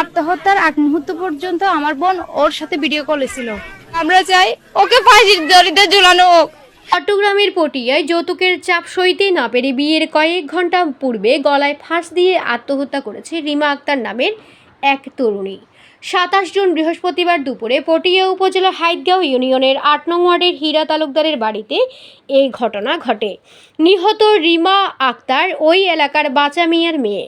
আত্মহত্যার আগ মুহূর্ত পর্যন্ত আমার বোন ওর সাথে ভিডিও কলে ছিল। আমরা চাই ওকে ফাঁসির দড়িতে ঝুলানো হোক। চট্টগ্রামের পটিয়ায় যৌতুকের চাপ সইতে না পেরে বিয়ের কয়েক ঘণ্টা পূর্বে গলায় ফাঁস দিয়ে আত্মহত্যা করেছে রিমা আক্তার নামের এক তরুণী। সাতাশ জুন বৃহস্পতিবার দুপুরে পটিয়া উপজেলা হাইদগাঁও ইউনিয়নের আট নং ওয়ার্ডের হীরা তালুকদারের বাড়িতে এই ঘটনা ঘটে। নিহত রিমা আক্তার ওই এলাকার বাঁচা মিয়ার মেয়ে।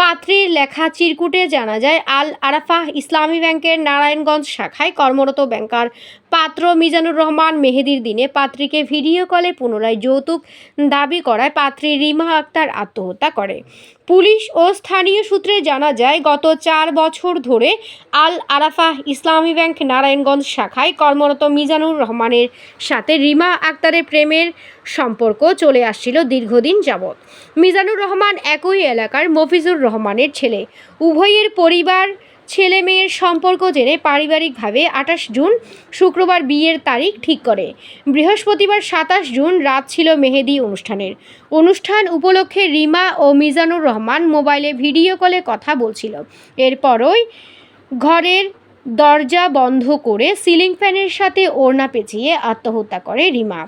পাত্রীর লেখা চিরকুটে জানা যায়, আল আরাফাহ ইসলামী ব্যাংকের নারায়ণগঞ্জ শাখায় কর্মরত ব্যাংকার পাত্র মিজানুর রহমান মেহেদির দিনে পাত্রীকে ভিডিও কলে পুনরায় যৌতুক দাবি করায় পাত্রী রিমা আক্তার আত্মহত্যা করে। পুলিশ ও স্থানীয় সূত্রে জানা যায়, গত চার বছর ধরে আল আরাফাহ ইসলামী ব্যাংক নারায়ণগঞ্জ শাখায় কর্মরত মিজানুর রহমানের সাথে রিমা আক্তারের প্রেমের সম্পর্ক চলে আসছিল দীর্ঘদিন যাবৎ। মিজানুর রহমান একই এলাকার মফিজুর রহমানের ছেলে। উভয়ের পরিবার ছেলে মেয়ের সম্পর্ক জেনে পারিবারিকভাবে আঠাশ জুন শুক্রবার বিয়ের তারিখ ঠিক করে। বৃহস্পতিবার সাতাশ জুন রাত ছিল মেহেদি অনুষ্ঠানের। অনুষ্ঠান উপলক্ষে রিমা ও মিজানুর রহমান মোবাইলে ভিডিও কলে কথা বলছিল। এরপরই ঘরের দরজা বন্ধ করে সিলিং ফ্যানের সাথে ওড়না পেঁচিয়ে আত্মহত্যা করে রিমা।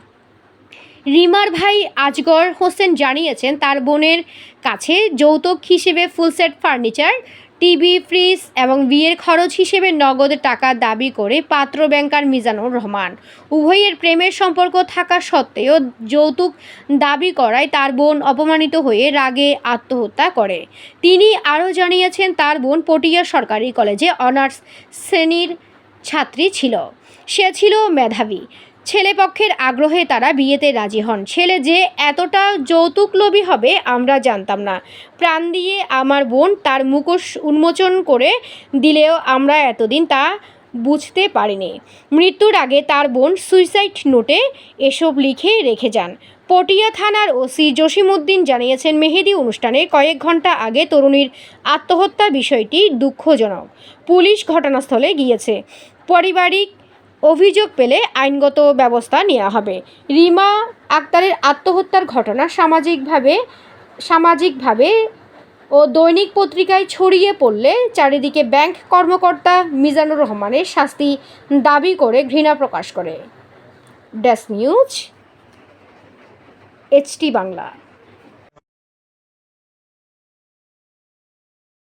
রিমার ভাই আজগর হোসেন জানিয়েছেন, তার বোনের কাছে যৌতুক হিসেবে ফুলসেট ফার্নিচার টিভি, ফ্রিজ এবং বিয়ের খরচ হিসেবে নগদ টাকা দাবি করে পাত্র ব্যাংকার মিজানুর রহমান। উভয়ের প্রেমের সম্পর্ক থাকা সত্ত্বেও যৌতুক দাবি করায় তার বোন অপমানিত হয়ে রাগে আত্মহত্যা করে। তিনি আরও জানিয়েছেন, তার বোন পটিয়া সরকারি কলেজে অনার্স শ্রেণির ছাত্রী ছিল। সে ছিল মেধাবী। ছেলেপক্ষের আগ্রহে তারা বিয়েতে রাজি হন। ছেলে যে এতটা যৌতুক লোভী হবে আমরা জানতাম না। প্রাণ দিয়ে আমার বোন তার মুখোশ উন্মোচন করে দিলেও আমরা এতদিন তা বুঝতে পারিনি। মৃত্যুর আগে তার বোন সুইসাইড নোটে এসব লিখে রেখে যান। পটিয়া থানার ওসি জসিমউদ্দিন জানিয়েছেন, মেহেদি অনুষ্ঠানে কয়েক ঘণ্টা আগে তরুণীর আত্মহত্যা বিষয়টি দুঃখজনক। পুলিশ ঘটনাস্থলে গিয়েছে। পারিবারিক অভিযোগ পেলে আইনগত ব্যবস্থা নেওয়া হবে। রিমা আক্তারের আত্মহত্যার ঘটনা সামাজিকভাবে সামাজিকভাবে ও দৈনিক পত্রিকায় ছড়িয়ে পড়লে চারিদিকে ব্যাংক কর্মকর্তা মিজানুর রহমানের শাস্তি দাবি করে ঘৃণা প্রকাশ করে। Dash news, HT Bangla.